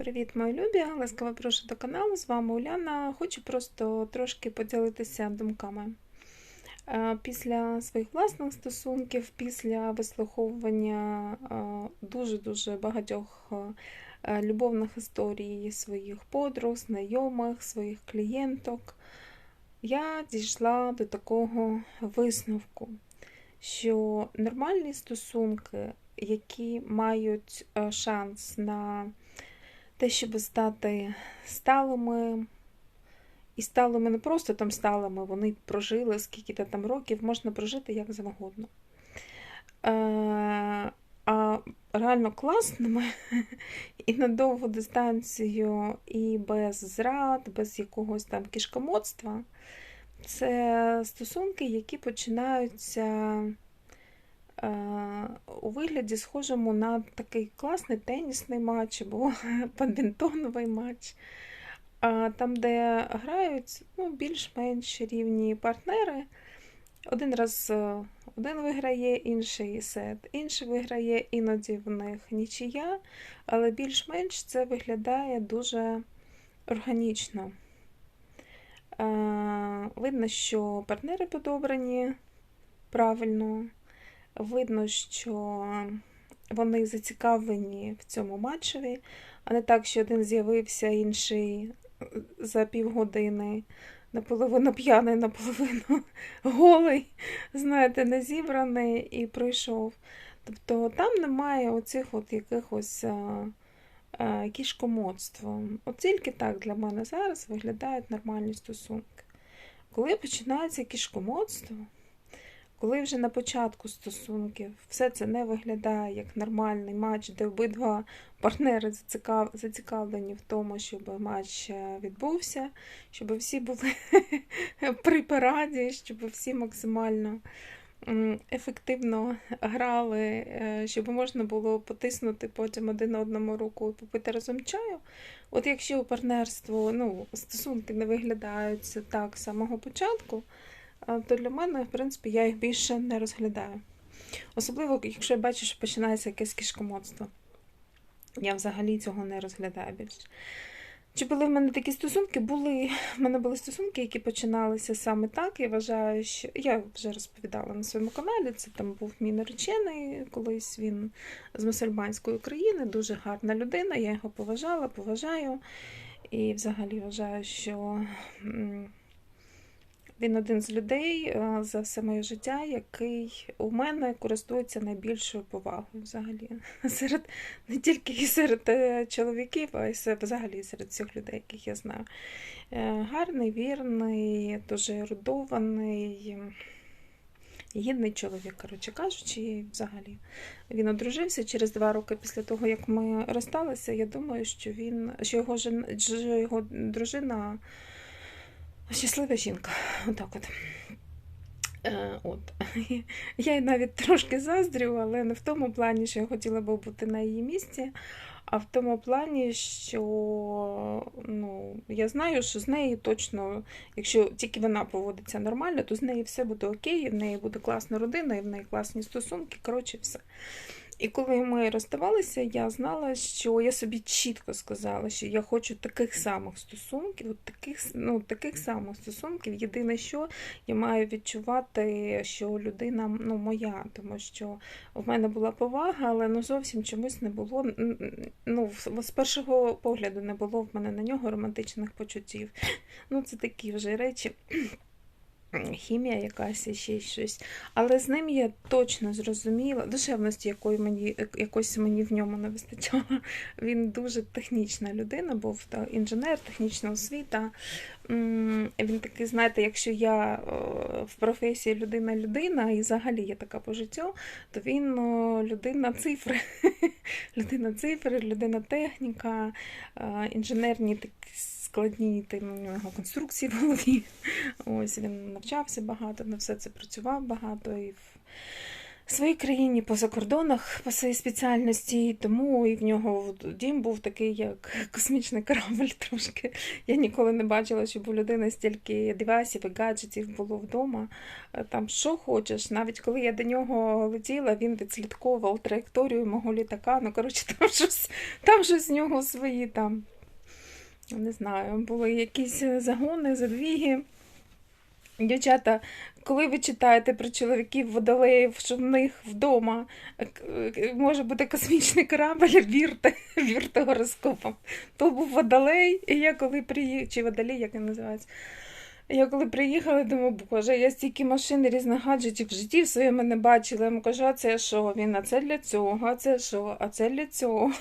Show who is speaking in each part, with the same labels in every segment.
Speaker 1: Привіт, мої любі! Ласкаво прошу до каналу. З вами Уляна. Хочу просто трошки поділитися думками. Е, Після своїх власних стосунків, після вислуховування е, дуже-дуже багатьох е, любовних історій своїх подруг, знайомих, своїх клієнток, я дійшла до такого висновку, що нормальні стосунки, які мають шанс на те, щоб стати сталими. І сталими не просто там сталими, вони прожили скільки-то там років, можна прожити як завгодно. Е, а реально класними і на довгу дистанцію, і без зрад, без якогось там кішкомоцтва. Це стосунки, які починаються у вигляді схожому на такий класний тенісний матч або бадмінтоновий матч, там, де грають ну, більш-менш рівні партнери. Один раз е, один виграє, інший сет, інший виграє, іноді в них нічия, але більш-менш це виглядає дуже органічно. Видно, що партнери подобрані правильно. Видно, що вони зацікавлені в цьому матчеві, а не так, що один з'явився, інший за півгодини, наполовину п'яний, наполовину голий, знаєте, не зібраний і пройшов. Тобто там немає оцих от якихось кішкомоцтва. От тільки так для мене зараз виглядають нормальні стосунки. Коли починається кішкомоцтво, коли вже на початку стосунків все це не виглядає як нормальний матч, де обидва партнери зацікавлені в тому, щоб матч е, відбувся, щоб всі були при параді, щоб всі максимально ефективно грали, е, щоб можна було потиснути потім один одному руку і попити разом чаю. От якщо у партнерство ну, стосунки не виглядають так з самого початку то для мене, в принципі, я їх більше не розглядаю. Особливо, якщо я бачу, що починається якесь кішкомоцтво. Я взагалі цього не розглядаю більше. Чи були в мене такі стосунки? Були, В мене були стосунки, які починалися саме так. Я вважаю, що я вже розповідала на своєму каналі. Це там був мій наречений, колись він з мусульманської країни, дуже гарна людина. Я його поважала, поважаю. І взагалі вважаю, що він один з людей е, за все моє життя, який у мене користується найбільшою повагою взагалі. Серед не тільки серед е, чоловіків, а й взагалі серед всіх людей, яких я знаю. Е, гарний, вірний, дуже ерудований, гідний чоловік, коротше кажучи, взагалі. Він одружився через два роки після того, як ми розсталися. Я думаю, що він, що його, що його дружина. Щаслива жінка. Отак от. Е, от. Я їй навіть трошки заздрю, але не в тому плані, що я хотіла би бути на її місці, а в тому плані, що ну, я знаю, що з нею точно, якщо тільки вона поводиться нормально, то з нею все буде окей, в неї буде класна родина, і в неї класні стосунки, коротше, все. І коли ми розставалися, я знала, що я собі чітко сказала, що я хочу таких самих стосунків, от таких ну, таких самих стосунків. Єдине, що я маю відчувати, що людина ну, моя, тому що в мене була повага, але ну, зовсім чомусь не було. Ну, З першого погляду не було в мене на нього романтичних почуттів. Ну, Це такі вже речі хімія якась і ще щось. Але з ним я точно зрозуміла, душевності, якої мені, якось мені в ньому не вистачало. Він дуже технічна людина, був інженер, технічна освіта. Він такий, знаєте, якщо я в професії людина-людина, і взагалі є така по життю, то він людина цифри. людина цифри, людина техніка, інженерні такі складні там, у нього конструкції в голові. Ось Він навчався багато, на все це працював багато і в своїй країні по закордонах по своїй спеціальності, тому і в нього дім був такий, як космічний корабль трошки. Я ніколи не бачила, щоб у людини стільки девайсів і гаджетів було вдома. Там що хочеш. Навіть коли я до нього летіла, він відслідковував траєкторію мого літака. Ну, коротше, там щось, там щось з нього свої там. Не знаю, були якісь загони, задвіги. Дівчата, коли ви читаєте про чоловіків водолеїв, що в них вдома е, може бути космічний корабль, вірте, вірте гороскопом. То був водолей, і я коли приїхала, чи водолей, як він називається. Я коли приїхала, думаю, боже, я стільки машин різних гаджетів в житті в своєму не бачила. Я йому кажу, а це що? Він, а це для цього, а це що, а це для цього.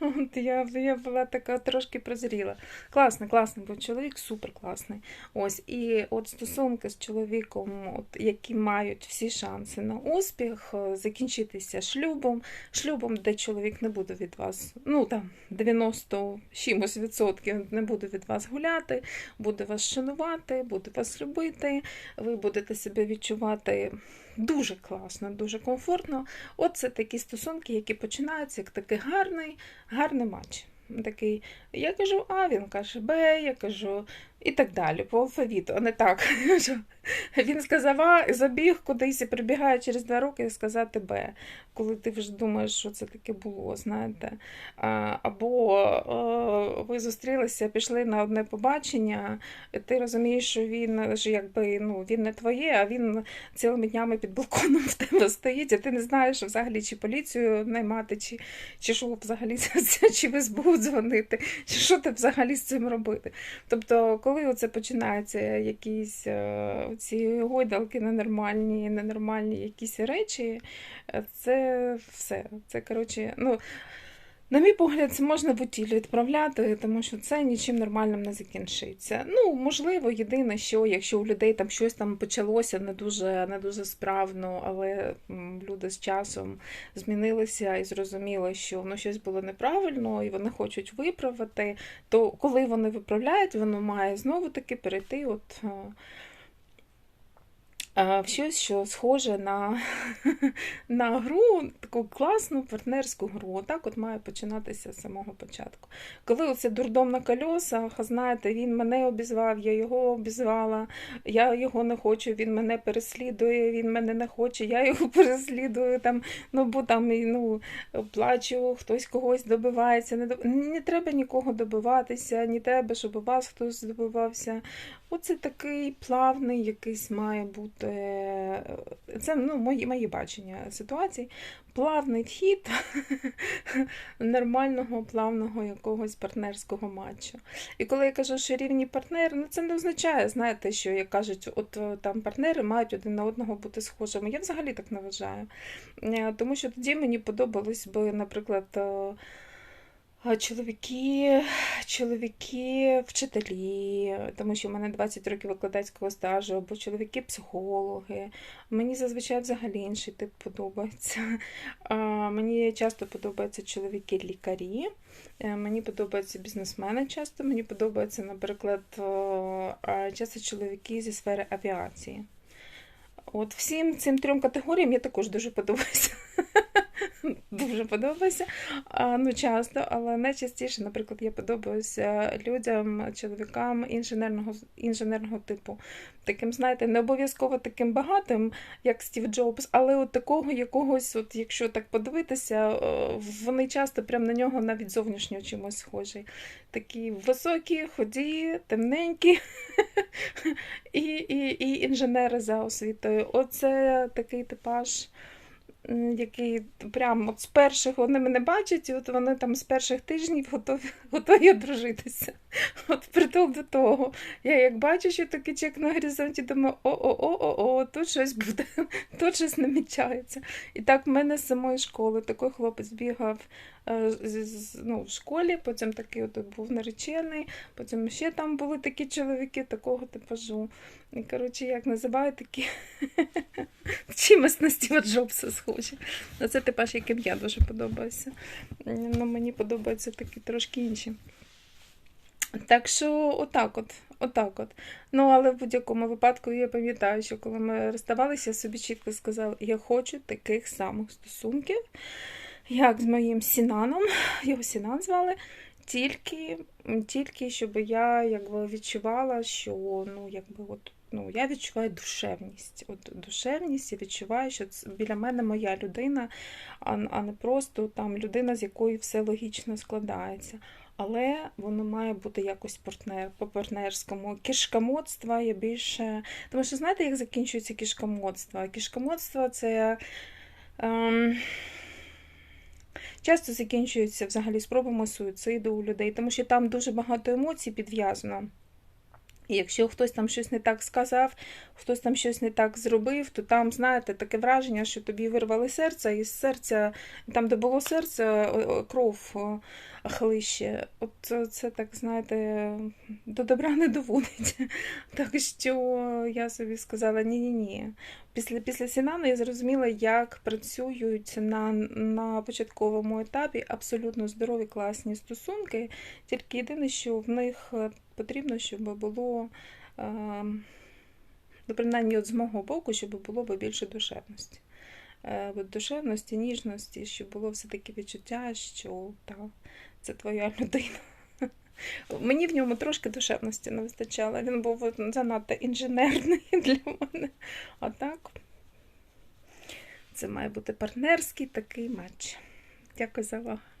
Speaker 1: От Я я була така трошки прозріла. Класний, класний, бо чоловік супер класний. Ось, І от стосунки з чоловіком, от, які мають всі шанси на успіх, е, закінчитися шлюбом, шлюбом, де чоловік не буде від вас, ну там 90 чимось відсотків не буде від вас гуляти, буде вас шанувати, буде вас любити, ви будете себе відчувати. Дуже класно, дуже комфортно. От це такі стосунки, які починаються як такий гарний, гарний матч. Такий, Я кажу А, він каже Б, я кажу і так далі, по алфавіту, а не так. Він сказав А, забіг кудись і прибігає через два роки і сказати Б, коли ти вже думаєш, що це таке було, знаєте. Або ви зустрілися, пішли на одне побачення, і ти розумієш, що він що якби, ну, він не твоє, а він цілими днями під балконом в тебе стоїть, а ти не знаєш взагалі, чи поліцію наймати, чи чи що взагалі чи в СБУ дзвонити, чи що ти взагалі з цим робити. Тобто, коли оце починаються якісь е, ці гойдалки ненормальні, ненормальні якісь речі, е, це все. Це, коротше, ну, на мій погляд, це можна в утілі відправляти, тому що це нічим нормальним не закінчиться. Ну, можливо, єдине, що якщо у людей там щось там почалося не дуже не дуже справно, але люди з часом змінилися і зрозуміли, що ну, щось було неправильно, і вони хочуть виправити, то коли вони виправляють, воно має знову таки перейти. от е, в щось, що схоже на на гру, таку класну партнерську гру. Так от має починатися з самого початку. Коли оце дурдом на кольосах, знаєте, він мене обізвав, я його обізвала, я його не хочу, він мене переслідує, він мене не хоче, я його переслідую, там, ну бо там ну, плачу, хтось когось добивається. Не, доб... не треба нікого добиватися, не треба, щоб у вас хтось добивався. Оце такий плавний якийсь має бути. Це ну, мої мої бачення ситуації. Плавний вхід нормального, плавного якогось партнерського матчу. І коли я кажу, що рівні партнери, ну це не означає, знаєте, що як кажуть, от е, там партнери мають один на одного бути схожими. Я взагалі так не вважаю. Е, тому що тоді мені подобалось би, наприклад. Чоловіки, чоловіки, вчителі, тому що в мене 20 років викладацького стажу, або чоловіки-психологи. Мені зазвичай взагалі інший тип подобається. Мені часто подобаються чоловіки-лікарі, е, мені подобаються бізнесмени часто, мені подобаються, наприклад, часто чоловіки зі сфери авіації. От всім цим трьом категоріям я також дуже подобаюся. Дуже подобається. А, ну, часто, але найчастіше, наприклад, я подобаюся людям, чоловікам інженерного інженерного типу. Таким, знаєте, не обов'язково таким багатим, як Стів Джобс, але от такого якогось, от якщо так подивитися, вони часто прямо на нього навіть зовнішньо чимось схожі. Такі високі, ході, темненькі і, і, і інженери за освітою. Оце такий типаж який прямо от з перших вони мене бачать, і от вони там з перших тижнів готові готові одружитися. От притул до того. Я як бачу, що такий чек на горизонті, думаю, о-о-о-о, тут щось буде, тут щось намічається. І так в мене з самої школи такий хлопець бігав ну, в школі, потім такий от був наречений, потім ще там були такі чоловіки такого типажу. І, коротше, як називають такі чимось на Стіва Джобса схожі. Це типаж, яким я дуже подобаюся. Ну, Мені подобаються такі трошки інші. Так що, отак от, отак от. Ну, але в будь-якому випадку я пам'ятаю, що коли ми розставалися, я собі чітко сказала, я хочу таких самих стосунків, як з моїм Сінаном, його Сінан звали, тільки, тільки щоб я якби відчувала, що ну, якби от. Ну, я відчуваю душевність. От душевність, я відчуваю, що це біля мене моя людина, а, а не просто там людина, з якої все логічно складається. Але воно має бути якось партнер, по-партнерському. Кішкомодства я більше. Тому що знаєте, як закінчується кішкомодство? Кішкомодство це. Ем... Часто закінчується взагалі спробами суїциду у людей, тому що там дуже багато емоцій підв'язано. Якщо хтось там щось не так сказав, хтось там щось не так зробив, то там, знаєте, таке враження, що тобі вирвали серце, і серця, там, де було серце, кров хлище. От це так, знаєте, до добра не доводить. Так що я собі сказала: ні-ні-ні. Після після Сінану я зрозуміла, як працюють на на початковому етапі абсолютно здорові, класні стосунки. Тільки єдине, що в них потрібно, щоб було, ну, принаймні, от з мого боку, щоб було більше душевності. Душевності, ніжності, щоб було все-таки відчуття, що так, це твоя людина. Мені в ньому трошки душевності не вистачало. Він був занадто інженерний для мене. А так, це має бути партнерський такий матч. Дякую за увагу.